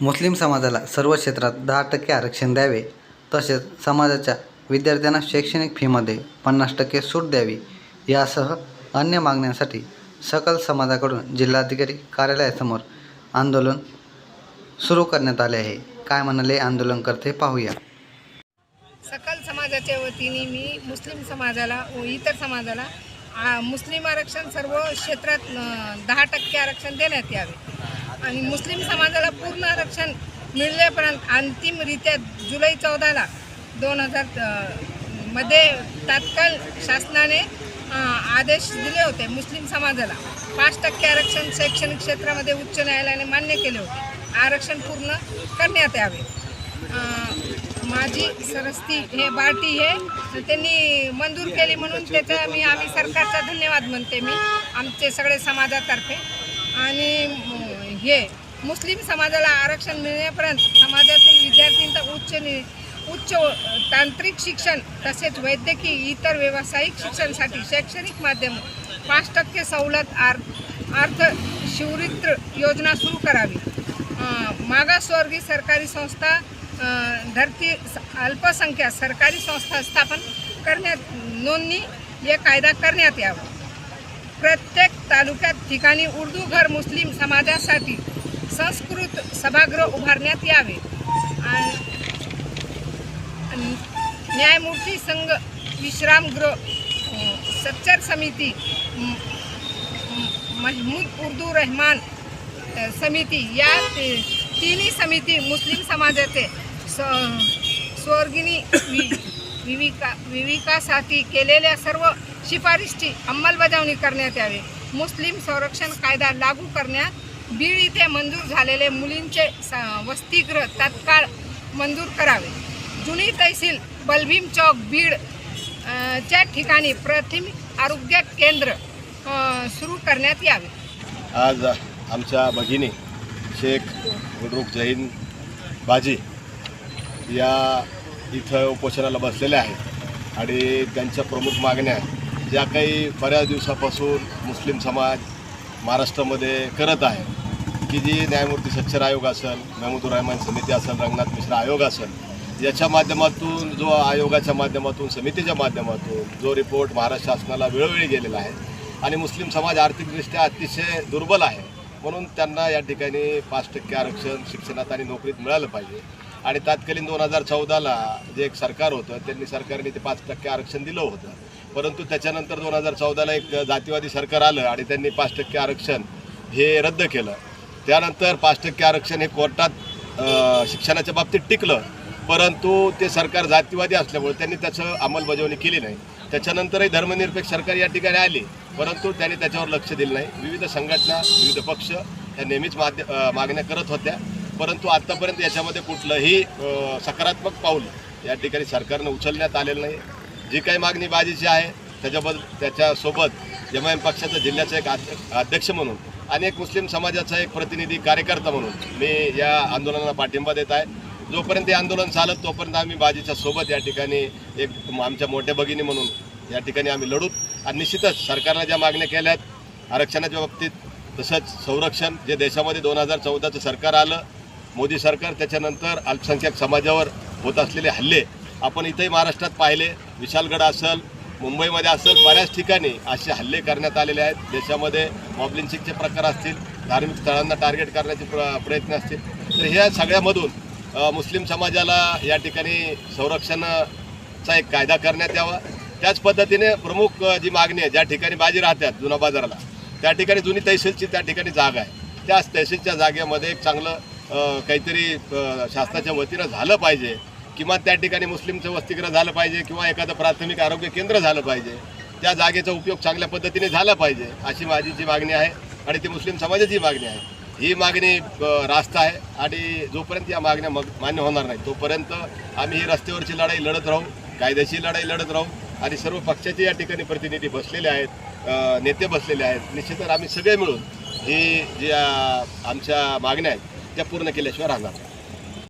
मुस्लिम समाजाला सर्व क्षेत्रात दहा टक्के आरक्षण द्यावे तसेच समाजाच्या विद्यार्थ्यांना शैक्षणिक फीमध्ये पन्नास टक्के सूट द्यावी यासह अन्य मागण्यांसाठी सकल समाजाकडून जिल्हाधिकारी कार्यालयासमोर आंदोलन सुरू करण्यात आले आहे. काय म्हणाले आंदोलनकर्ते पाहूया. सकल समाजाच्या वतीने मी मुस्लिम समाजाला व इतर समाजाला आ, मुस्लिम आरक्षण सर्व क्षेत्रात दहा टक्के आरक्षण देण्यात यावे. आणि मुस्लिम समाजाला पूर्ण आरक्षण मिळल्यापर्यंत अंतिमरित्या जुलै चौदाला दोन हजारमध्ये तात्काळ शासनाने आदेश दिले होते मुस्लिम समाजाला. पाच टक्के आरक्षण शैक्षणिक क्षेत्रामध्ये उच्च न्यायालयाने मान्य केले होते. आरक्षण पूर्ण करण्यात यावे. माझी सरस्ती हे बार्टी हे त्यांनी मंजूर केली म्हणून त्याचा मी आम्ही सरकारचा धन्यवाद म्हणते मी आमचे सगळे समाजातर्फे. आणि हे मुस्लिम समाजाला आरक्षण मिळण्यापर्यंत समाजातील विद्यार्थ्यांचा उच्च नि उच्च तांत्रिक शिक्षण तसेच वैद्यकीय इतर व्यावसायिक शिक्षणासाठी शैक्षणिक माध्यम पाच टक्के सवलत आर अर्थ शिवरित्र योजना सुरू करावी. मागासवर्गीय सरकारी संस्था धरती स- अल्पसंख्याक सरकारी संस्था स्थापन करण्यात नोंदणी हे कायदा करण्यात यावा. प्रत्येक तालुक्यात ठिकाणी उर्दू घर मुस्लिम समाजासाठी संस्कृत सभागृह उभारण्यात यावे. आणि न्यायमूर्ती संघ विश्रामगृह सच्चर समिती महमूद उर्दू रहमान समिती या तिन्ही समिती मुस्लिम समाजाचे स स्वर्गिनी वि विविका विविकासाठी केलेल्या सर्व शिफारशीची अंमलबजावणी करण्यात यावी. मुस्लिम संरक्षण कायदा लागू करण्यात बीड इथे मंजूर झालेले मुलींचे स वसतिगृह तात्काळ मंजूर करावे. जुनी तहसील बलभीम चौक बीड च्या ठिकाणी प्राथमिक आरोग्य केंद्र सुरू करण्यात यावे. आज आमच्या भगिनी शेख गुलरुख जैन बाजी या इथं उपोषणाला बसलेल्या आहेत आणि त्यांच्या प्रमुख मागण्या ज्या काही बऱ्याच दिवसापासून मुस्लिम समाज महाराष्ट्रामध्ये करत आहे की जी न्यायमूर्ती सच्चर आयोग असेल महमूदुर रहमान समिती असेल रंगनाथ मिश्रा आयोग असेल याच्या माध्यमातून जो आयोगाच्या माध्यमातून समितीच्या माध्यमातून जो रिपोर्ट महाराष्ट्र शासनाला वेळोवेळी गेलेला आहे आणि मुस्लिम समाज आर्थिकदृष्ट्या अतिशय दुर्बल आहे म्हणून त्यांना या ठिकाणी पाच टक्के आरक्षण शिक्षणात आणि नोकरीत मिळालं पाहिजे. आणि तात्कालीन दोन हजार चौदाला जे एक सरकार होतं त्यांनी सरकारने ते पाच टक्के आरक्षण दिलं होतं. परंतु त्याच्यानंतर दोन हजार चौदाला एक जातीवादी सरकार आलं आणि त्यांनी पाच टक्के आरक्षण हे रद्द केलं. त्यानंतर पाच टक्के आरक्षण हे कोर्टात शिक्षणाच्या बाबतीत टिकलं. परंतु ते सरकार जातीवादी असल्यामुळे त्यांनी त्याचं अंमलबजावणी केली नाही. त्याच्यानंतरही धर्मनिरपेक्ष सरकार या ठिकाणी आली. परंतु त्यांनी त्याच्यावर लक्ष दिलं नाही. विविध संघटना विविध पक्ष या नेहमीच माध्य मागण्या करत होत्या. परंतु आत्तापर्यंत याच्यामध्ये कुठलंही सकारात्मक पाऊल या ठिकाणी सरकारनं उचलण्यात आलेलं नाही. जी काही मागणी बाजीची आहे त्याच्याबद्दल त्याच्यासोबत एम पक्षाचा जिल्ह्याचा एक अध्य- अध्यक्ष म्हणून आणि एक मुस्लिम समाजाचा एक प्रतिनिधी कार्यकर्ता म्हणून मी या आंदोलनाला पाठिंबा देत आहे. जोपर्यंत हे आंदोलन चालत तोपर्यंत आम्ही बाजीच्या सोबत या ठिकाणी एक आमच्या मोठ्या भगिनी म्हणून या ठिकाणी आम्ही लढूत आणि निश्चितच सरकारनं ज्या मागण्या केल्यात आरक्षणाच्या बाबतीत तसंच संरक्षण जे देशामध्ये दोन हजार चौदाचं सरकार आलं मोदी सरकार त्याच्यानंतर अल्पसंख्याक समाजावर होत असलेले हल्ले आपण इथंही महाराष्ट्रात पाहिले. विशालगड असेल मुंबईमध्ये असेल बऱ्याच ठिकाणी असे हल्ले करण्यात आलेले आहेत. देशामध्ये मॉबलिंचिंगचे प्रकार असतील धार्मिक स्थळांना टार्गेट करण्याचे प्र प्रयत्न असतील. तर ह्या सगळ्यामधून मुस्लिम समाजाला या ठिकाणी संरक्षणाचा एक कायदा करण्यात यावा. त्याच पद्धतीने प्रमुख जी मागणी आहे ज्या ठिकाणी बाजी राहतात जुना बाजाराला त्या ठिकाणी जुनी तहसीलची त्या ठिकाणी जागा आहे. त्याच तहसीलच्या जागेमध्ये एक चांगलं काहीतरी शासनाच्या वतीनं झालं पाहिजे किंवा त्या ठिकाणी मुस्लिमचं वसतिगृह झालं पाहिजे किंवा एखादं प्राथमिक आरोग्य केंद्र झालं पाहिजे त्या जागेचा उपयोग चांगल्या पद्धतीने झाला पाहिजे अशी माझी जी मागणी आहे आणि ती मुस्लिम समाजाची मागणी आहे. ही मागणी रास्त आहे आणि जोपर्यंत या मागण्या मग मान्य होणार नाही तोपर्यंत आम्ही ही रस्त्यावरची लढाई लढत राहू कायद्याची लढाई लढत राहू आणि सर्व पक्षाचे या ठिकाणी प्रतिनिधी बसलेले आहेत नेते बसलेले आहेत. निश्चितच आम्ही सगळे मिळून ही जी आमच्या मागण्या आहेत त्या पूर्ण केल्याशिवाय राहणार नाही.